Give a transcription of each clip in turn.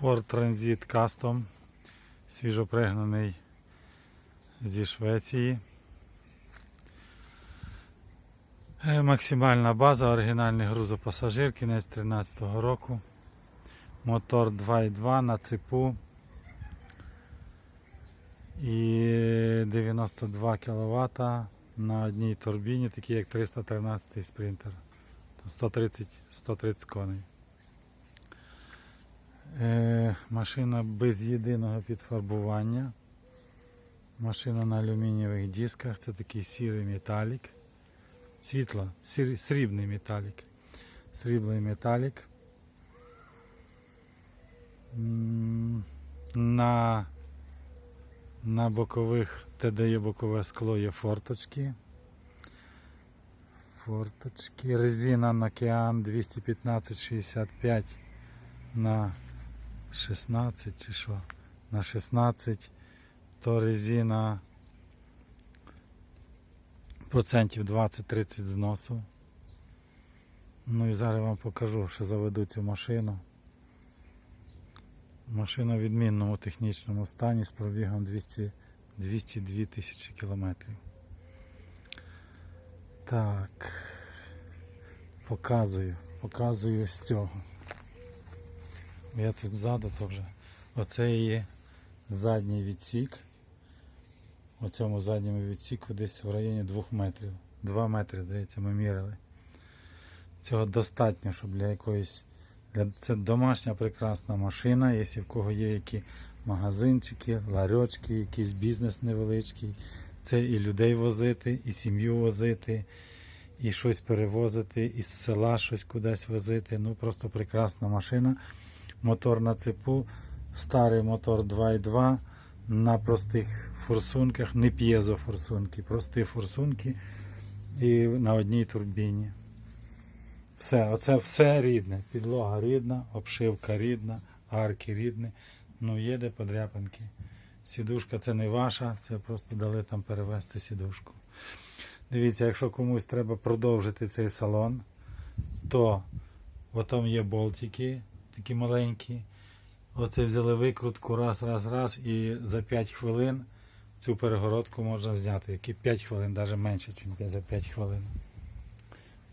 Ford Transit Custom, свіжопригнаний зі Швеції. Е, Максимальна база, оригінальний грузопасажир, кінець 13-го року. Мотор 2.2 на цепу. І 92 кВт на одній турбіні, такі як 313 спринтер. 130, 130 коней. Е, машина без єдиного підфарбування. Машина на алюмінієвих дисках. Це такий сірий металік. Світло, сір- срібний металік. Сріблий металік. На, на бокових, де де є бокове скло, є форточки. Форточки. Резина Nokian 215-65 на 16 чи що? На 16. То резина процентів 20-30 зносу. Ну і зараз вам покажу, що заведу цю машину. Машина в відмінному технічному стані з пробігом 200, 202 тисячі кілометрів. Так. Показую. Показую з цього. Я тут ззаду то вже. Оце є задній відсік. У цьому задньому відсіку десь в районі 2 метрів. 2 метри, здається, ми міряли. Цього достатньо, щоб для якоїсь. Для... Це домашня прекрасна машина, якщо в кого є які магазинчики, ларьочки, якийсь бізнес невеличкий. Це і людей возити, і сім'ю возити, і щось перевозити, із села щось кудись возити. Ну просто прекрасна машина. Мотор на цепу, старий мотор 2.2 на простих форсунках, не п'єзофорсунки, прості форсунки і на одній турбіні. Все, оце все рідне. Підлога рідна, обшивка рідна, арки рідні. Ну, є де подряпинки. Сідушка це не ваша, це просто дали там перевести сідушку. Дивіться, якщо комусь треба продовжити цей салон, то там є болтики, такі маленькі. Оце взяли викрутку, раз, раз, раз, і за 5 хвилин цю перегородку можна зняти. Які 5 хвилин, навіть менше, ніж за 5 хвилин.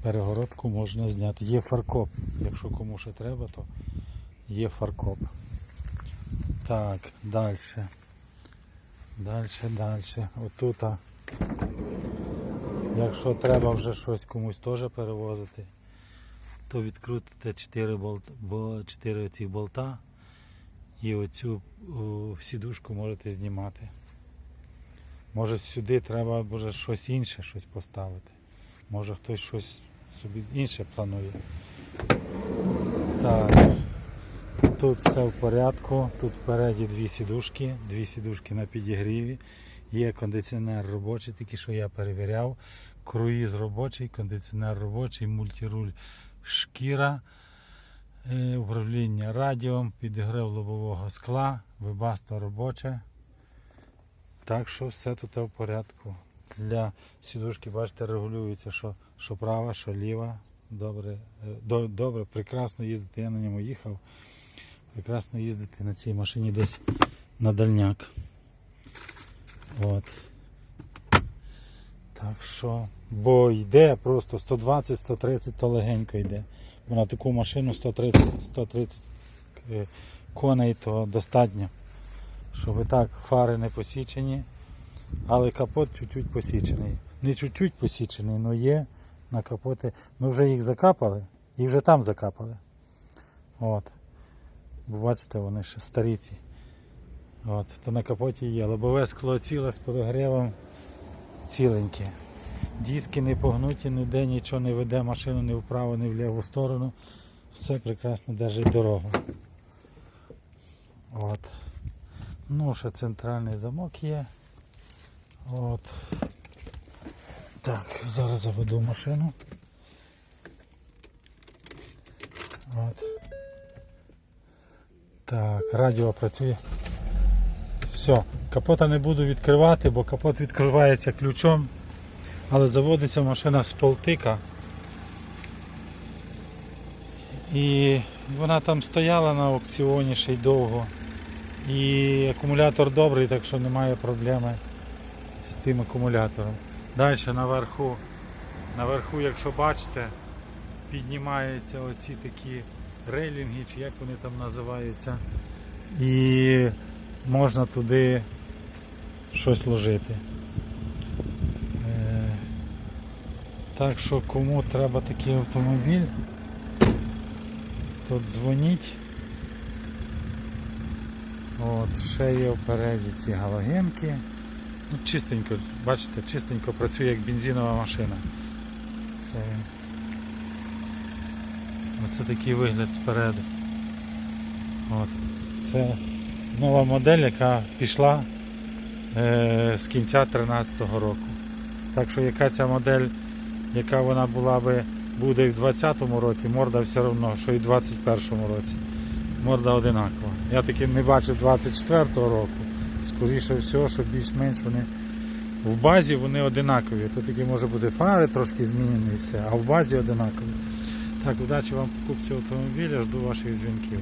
Перегородку можна зняти. Є фаркоп. Якщо кому ще треба, то є фаркоп. Так, далі. Далі, далі. Отут. Якщо треба вже щось комусь теж перевозити, то відкрутите 4, болт, бо 4 ці болта і оцю о, сідушку можете знімати. Може сюди треба може щось інше щось поставити. Може хтось щось собі інше планує. Так. Тут все в порядку. Тут впереді дві сідушки, дві сідушки на підігріві. Є кондиціонер робочий, тільки що я перевіряв. Круїз робочий, кондиціонер робочий, мультируль шкіра, е, управління радіом, підігрев лобового скла, вибаста робоче. Так що все тут в порядку. Для сідушки, бачите, регулюється, що, що права, що ліва. Добре, е, до- добре, прекрасно їздити. Я на ньому їхав. Прекрасно їздити на цій машині десь на дальняк. От. Так що, бо йде просто 120-130, то легенько йде. Бо на таку машину 130, 130 е, коней то достатньо. Щоб і так фари не посічені, але капот чуть-чуть посічений. Не чуть-чуть посічений, але є на капоті. Ми вже їх закапали, їх вже там закапали. От. Бо бачите, вони ще старі ці. От, то на капоті є. Лобове скло ціле з подогрівом ціленьке. Диски не погнуті, ніде нічого не веде машину ні вправо, ні в ліву сторону. Все прекрасно держить дорогу. От. Ну, ще центральний замок є. От. Так, зараз заведу машину. От. Так, радіо працює. Все, капота не буду відкривати, бо капот відкривається ключом, але заводиться машина з полтика. І вона там стояла на аукціоні ще й довго. І акумулятор добрий, так що немає проблеми з тим акумулятором. Далі наверху, наверху, якщо бачите, піднімаються оці такі рейлінги, чи як вони там називаються. І можна туди щось ложити. Е, Так що кому треба такий автомобіль, то дзвоніть. От, ще є впереді ці галогенки. Ну, чистенько, бачите, чистенько працює як бензинова машина. Оце такий вигляд спереду. От. Це нова модель, яка пішла е, з кінця 2013 року. Так що яка ця модель, яка вона була би, буде і в 2020 році, морда все одно, що і в 2021 році. Морда одинакова. Я таки не бачив 24-го року. Скоріше всього, що більш-менш вони в базі вони одинакові. Тут таки може бути фари трошки змінені і все, а в базі одинакові. Так, удачі вам покупці автомобіля, жду ваших дзвінків.